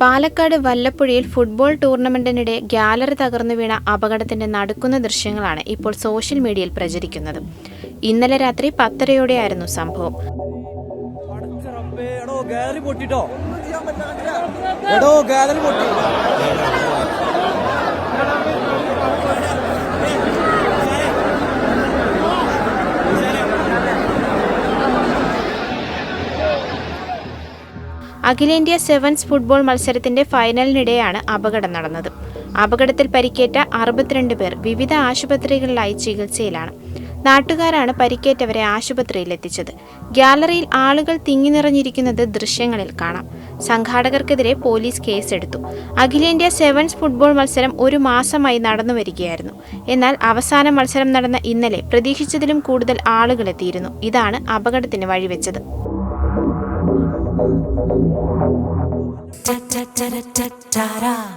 പാലക്കാട് വല്ലപ്പുഴയിൽ ഫുട്ബോൾ ടൂർണമെന്റിനിടെ ഗ്യാലറി തകർന്നു വീണ അപകടത്തിന്റെ നടക്കുന്ന ദൃശ്യങ്ങളാണ് ഇപ്പോൾ സോഷ്യൽ മീഡിയയിൽ പ്രചരിക്കുന്നത്. ഇന്നലെ രാത്രി പത്തരയോടെയായിരുന്നു സംഭവം. ഗാലറി പൊട്ടിട്ടോ എടോ ഗാലറി പൊട്ടി. അഖിലേന്ത്യാ സെവൻസ് ഫുട്ബോൾ മത്സരത്തിന്റെ ഫൈനലിനിടെയാണ് അപകടം നടന്നത്. അപകടത്തിൽ പരിക്കേറ്റ അറുപത്തിരണ്ട് പേർ വിവിധ ആശുപത്രികളിലായി ചികിത്സയിലാണ്. നാട്ടുകാരാണ് പരിക്കേറ്റവരെ ആശുപത്രിയിൽ എത്തിച്ചത് ഗ്യാലറിയിൽ ആളുകൾ തിങ്ങി നിറഞ്ഞിരിക്കുന്നത് ദൃശ്യങ്ങളിൽ കാണാം. സംഘാടകർക്കെതിരെ പോലീസ് കേസെടുത്തു. അഖിലേന്ത്യാ സെവൻസ് ഫുട്ബോൾ മത്സരം ഒരു മാസമായി നടന്നു വരികയായിരുന്നു എന്നാൽ അവസാന മത്സരം നടന്ന ഇന്നലെ പ്രതീക്ഷിച്ചതിലും കൂടുതൽ ആളുകൾ എത്തിയിരുന്നു. ഇതാണ് അപകടത്തിന് വഴിവെച്ചത്. Da da da da da da.